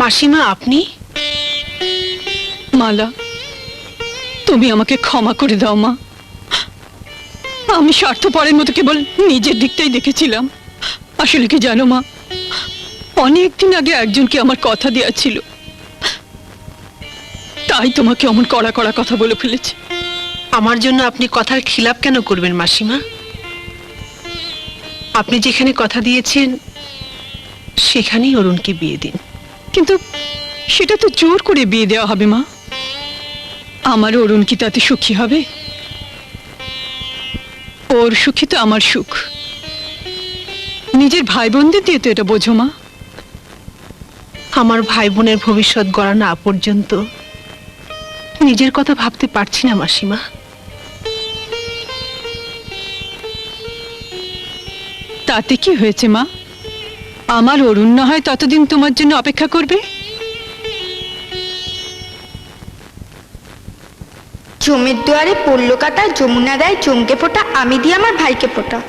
মাসিমা, আপনি? মালা, তুমি আমাকে ক্ষমা করে দাও, মা। আমি স্বার্থপরের মতো কেবল নিজের দিকটাই দেখেছিলাম। আসলে কি জানো, মা অনেকদিন আগে একজনকে আমার কথা দেওয়া ছিল তাই তোমাকে অমন কড়া কড়া কথা বলে ফেলেছি। আমার জন্য আপনি কথার খিলাপ কেন করবেন, মাসিমা? আপনি যেখানে কথা দিয়েছেন, সেখানেই অরুণকে বিয়ে দিন। কিন্তু সেটা তো জোর করে বিয়ে দেওয়া হবে মা। আমার অরুণ কি তাতে সুখী হবে? ওর সুখী তো আমার সুখ। নিজের ভাই বোনদের দিয়ে তো এটা বোঝো মা। আমার ভাই বোনের ভবিষ্যৎ গড়া না পর্যন্ত নিজের কথা ভাবতে পারছি না মাসিমা। তাতে কি হয়েছে মা? আমার অরুণ না হয় ততদিন তোমার জন্য অপেক্ষা করবে? জমির দুয়ারে পড়ল কাটা যমুনা দেয় চমকে ফোটা আমি দিয়ে আমার ভাইকে ফোটা।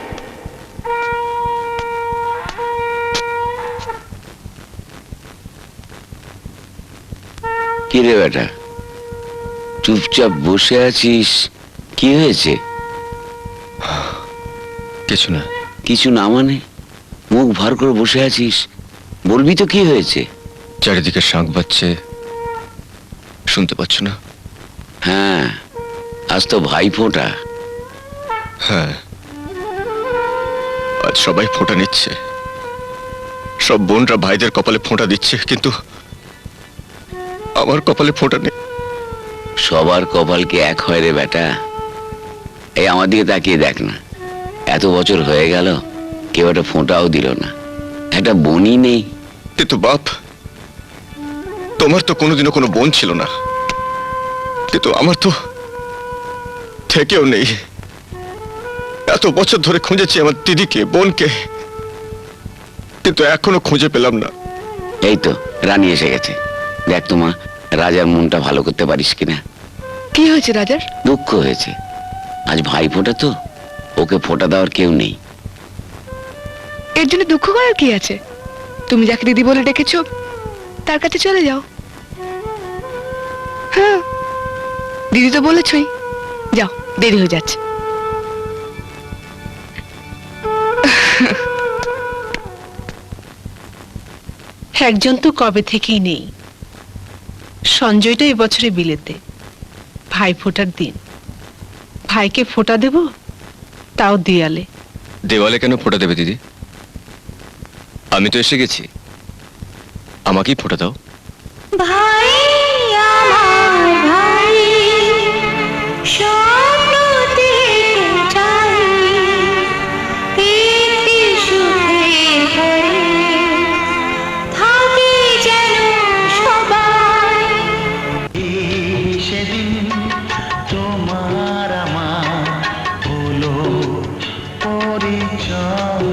কি রে বেটা? চুপচাপ বসে আছিস? কি হয়েছে? কিছু না। কিছু না মানে? মুখ ভার করে বসে আছিস। বলবি তো কি হয়েছে? চারিদিকে শাঁখ বাজছে। শুনতে পাচ্ছ না? হ্যাঁ আজ তো ভাই ফোঁটা হ্যাঁ। আজ সবাই ফোঁটা নিচ্ছে। সব বোনরা ভাইদের কপালে ফোঁটা দিচ্ছে কিন্তু আমার কপালে ফোঁটা নেই। সবার কপালকে এক হয় রে বেটা। এই আমার দিকে তাকিয়ে দেখ না। এত বছর হয়ে গেল কেউ একটা ফোঁটাও দিল না। একটা বনই নেই। কিন্তু বাপ তোমার তো কোনোদিনও কোনো বোন ছিল না। কিন্তু আমার তো থেকেও নেই। এত বছর ধরে খুঁজেছি আমার দিদিকে বোনকে। কিন্তু এখনও খুঁজে পেলাম না। এই তো রানী এসে গেছে। দেখ তোমা রাজার মনটা ভালো করতে পারিস কিনা? কি হয়েছে রাজার? দুঃখ হয়েছে। আজ ভাই ফোঁটা তো ওকে ফোঁটা দেওয়ার কেউ নেই। এর জন্য দুঃখ করার কি আছে? তুমি যাকে দিদি বলে ডেকেছো তার কাছে চলে যাও। হ্যাঁ দিদি তো বলেছই। যাও দেরি হয়ে যাচ্ছে। একজন তো কবে থেকেই নেই। সঞ্জয়টা এবছরে বিলেতে। ভাই ফোটার দিন। ভাইকে ফোটা দেব তাও দেয়ালে। দেওয়ালে কেন ফোটা দেবে দিদি? আমি তো এসে গেছি। আমাকেই ফোটা দাও। ভাই আমার ভাই থাকি যেন সবাই। সেদিন তোমার আমার হলো পরিচয়।